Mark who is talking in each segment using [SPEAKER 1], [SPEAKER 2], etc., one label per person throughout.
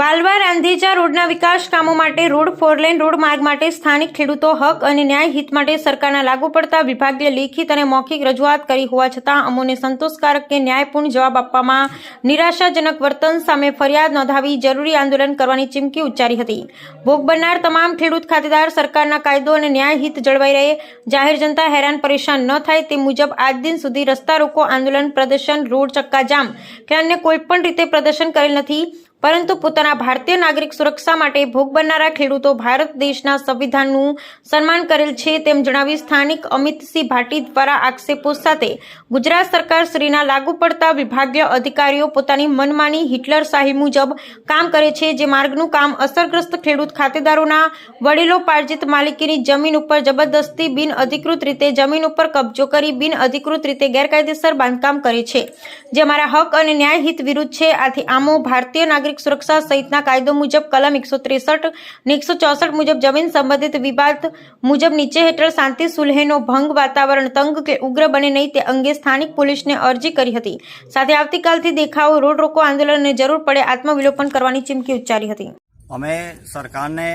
[SPEAKER 1] બાલવા રાંધીજા રોડના વિકાસ કામો માટે રોડ, ફોરલેન રોડ માર્ગ માટે સ્થાનિક ખેડૂતો હક અને ન્યાય હિત માટે સરકારના લાગુ પડતા વિભાગે લેખિત અને મૌખિક રજૂઆત કરી હોવા છતાં અમોને સંતોષકારક કે ન્યાયપૂર્ણ જવાબ આપવામાં નિરાશાજનક વર્તન સામે ફરિયાદ નોંધાવી જરૂરી આંદોલન કરવાની ચીમકી ઉચ્ચારી હતી. ભોગ બનનાર તમામ ખેડૂત ખાતેદાર સરકારના કાયદો અને ન્યાય હિત જળવાઈ રહે. જાહેર જનતા હેરાન પરેશાન ન થાય તે મુજબ આજ દિન સુધી રસ્તા રોકો આંદોલન, પ્રદર્શન, રોડ ચક્કાજામ કે અન્ય કોઈપણ રીતે પ્રદર્શન કરેલ નથી. પરંતુ પોતાના ભારતીય નાગરિક સુરક્ષા માટે ભોગ બનનારા ખેડૂતો ભારત દેશના સંવિધાનનું સન્માન કરેલ છે તેમ જણાવી સ્થાનિક અમિતસિંહ ભાટી દ્વારા આક્ષેપો સાથે ગુજરાત સરકાર શ્રીના લાગુ પડતા વિભાગીય અધિકારીઓ પોતાની મનમાની હિટલર શાહી મુજબ કામ કરે છે જે માર્ગનું કામ અસરગ્રસ્ત ખેડૂત ખાતેદારોના વડીલો પાર્જિત માલિકીની જમીન ઉપર જબરદસ્તી બિન અધિકૃત રીતે જમીન ઉપર કબજો કરી બિન અધિકૃત રીતે ગેરકાયદેસર બાંધકામ કરે છે. જે અમારા હક અને ન્યાય હિત વિરુદ્ધ છે, આથી આમો ભારતીય નાગરિક સુરક્ષા સહિતના કાયદો મુજબ કલમ એકસો ત્રેસઠ ને એકસો ચોસઠ મુજબ જમીન સંબંધિત વિવાદ મુજબ નીચે હેઠળ શાંતિ સુલહેનો ભંગ વાતાવરણ તંગ કે ઉગ્ર બને નહીં તે અંગે સ્થાનિક પોલીસને અરજી કરી હતી. સાથે આવતીકાલથી દેખાવો, રોડ રોકો આંદોલનને જરૂર પડે આત્મવિલોપન કરવાની ચીમકી ઉચ્ચારી હતી.
[SPEAKER 2] અમે સરકારને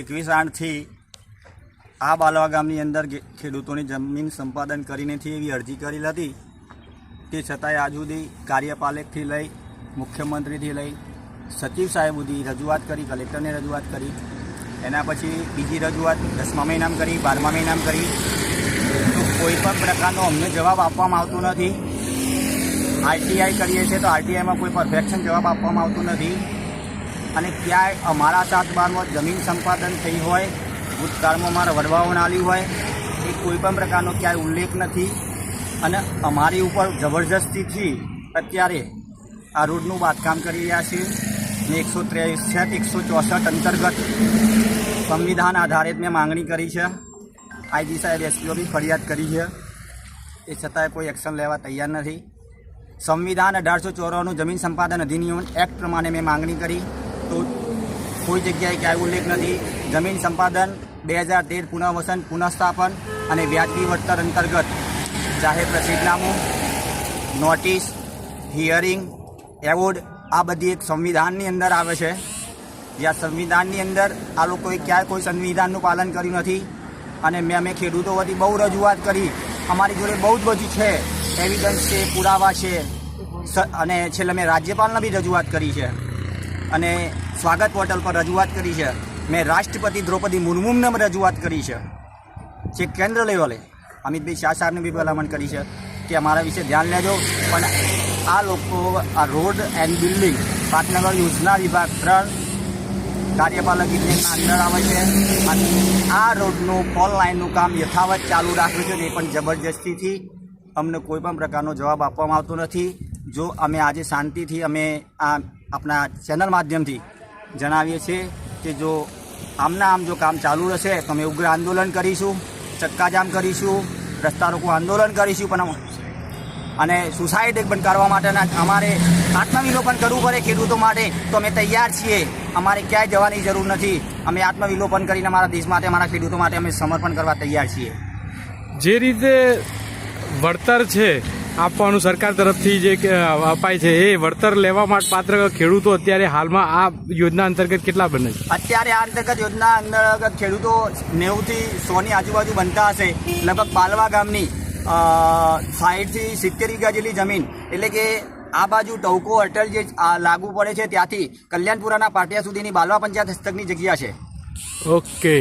[SPEAKER 2] એકવીસ આઠથી આ બાલવા ગામની અંદર ખેડૂતોની જમીન સંપાદન કરીને નથી એવી અરજી કરેલ હતી. તે છતાંય આજ સુધી કાર્યપાલકથી લઈ, મુખ્યમંત્રીથી લઈ સચિવ સાહેબ સુધી રજૂઆત કરી, કલેક્ટરને રજૂઆત કરી. એના પછી બીજી રજૂઆત દસમા મહિનામાં કરી, બારમા મહિનામાં કરી. કોઈ પણ પ્રકારનો અમને જવાબ આપવામાં આવતો નથી. આરટીઆઈ કરીએ છીએ તો આરટીઆઈમાં કોઈ પરફેક્શન જવાબ આપવામાં આવતો નથી. અને ક્યાંય અમારા સાત બારમાં જમીન સંપાદન થઈ હોય, ભૂતકાળમાં મારા વડવાઓને આવી હોય, એ કોઈ પણ પ્રકારનો ક્યાંય ઉલ્લેખ નથી. અને અમારી ઉપર જબરજસ્તીથી અત્યારે આ રોડનું બાંધકામ કરી રહ્યા છે ને એકસો ત્રેસઠ એકસો ચોસઠ અંતર્ગત સંવિધાન આધારિત મેં માંગણી કરી છે. આઈજી સાહેબ, એસપીઓ બી ફરિયાદ કરી છે. એ છતાંય કોઈ એક્શન લેવા તૈયાર નથી. સંવિધાન અઢારસો ચોરાણું જમીન સંપાદન અધિનિયમ એક્ટ પ્રમાણે મેં માંગણી કરી. તો કોઈ જગ્યાએ ક્યાંય ઉલ્લેખ નથી. જમીન સંપાદન બે હજાર તેર પુનઃવસન પુનઃસ્થાપન અને વ્યાજબી વળતર અંતર્ગત જાહેર પ્રસિદ્ધનામું નોટિસ, હિયરિંગ, એવોર્ડ આ બધી એક સંવિધાનની અંદર આવે છે. જ્યાં સંવિધાનની અંદર આ લોકોએ ક્યાંય કોઈ સંવિધાનનું પાલન કર્યું નથી. અને મેં અમે ખેડૂતો વતી બહુ રજૂઆત કરી. અમારી જોડે બહુ જ બધું છે. એવિડન્સ છે, પુરાવા છે. અને છેલ્લે મેં રાજ્યપાલને બી રજૂઆત કરી છે. અને સ્વાગત પોર્ટલ પર રજૂઆત કરી છે. મેં રાષ્ટ્રપતિ દ્રૌપદી મુર્મુને રજૂઆત કરી છે. જે કેન્દ્ર લેવલે અમિતભાઈ શાહ સાહેબને બી ભલામણ કરી છે. કે અમારા વિશે ધ્યાન લેજો. પણ આ લોકો આ રોડ એન્ડ બિલ્ડિંગ, પાટનગર યોજના વિભાગ ત્રણ, કાર્યપાલક વિભાગના અંદર આવે છે. અને આ રોડનું ફોલ લાઇનનું કામ યથાવત ચાલુ રાખ્યું છે એ પણ જબરજસ્તીથી અમને કોઈ પણ પ્રકારનો જવાબ આપવામાં આવતો નથી. જો અમે આજે શાંતિથી અમે આ આપણા ચેનલ માધ્યમથી જણાવીએ છીએ કે જો આમના આમ જો કામ ચાલુ રહેશે, તો અમે ઉગ્ર આંદોલન કરીશું, ચક્કાજામ કરીશું, રસ્તા રોકો આંદોલન કરીશું, પણ અને સુસાઇડ પણ કરવા માટેના અમારે આત્મવિલોપન કરવું પડે ખેડૂતો માટે. તો અમે તૈયાર છીએ. અમારે ક્યાંય જવાની જરૂર નથી. અમે આત્મવિલોપન કરીને અમારા દેશ માટે અમારા ખેડૂતો માટે અમે સમર્પણ કરવા તૈયાર છીએ.
[SPEAKER 3] જે રીતે વળતર છે આપવાનું સરકાર તરફથી જે અપાય છે એ વળતર લેવા માટે પાત્ર ખેડૂતો અત્યારે હાલમાં આ યોજના અંતર્ગત કેટલા બને છે?
[SPEAKER 2] અત્યારે આ અંતર્ગત યોજના અંતર્ગત ખેડૂતો નેવુંથી સોની આજુબાજુ બનતા હશે. લગભગ બાલવા ગામની સાઠથી સિત્તેર વીઘા જેટલી જમીન, એટલે કે આ બાજુ ટવકો, અટલ જે લાગુ પડે છે ત્યાંથી કલ્યાણપુરાના પાટિયા સુધીની બાલવા પંચાયત હસ્તકની જગ્યા છે.
[SPEAKER 3] ઓકે.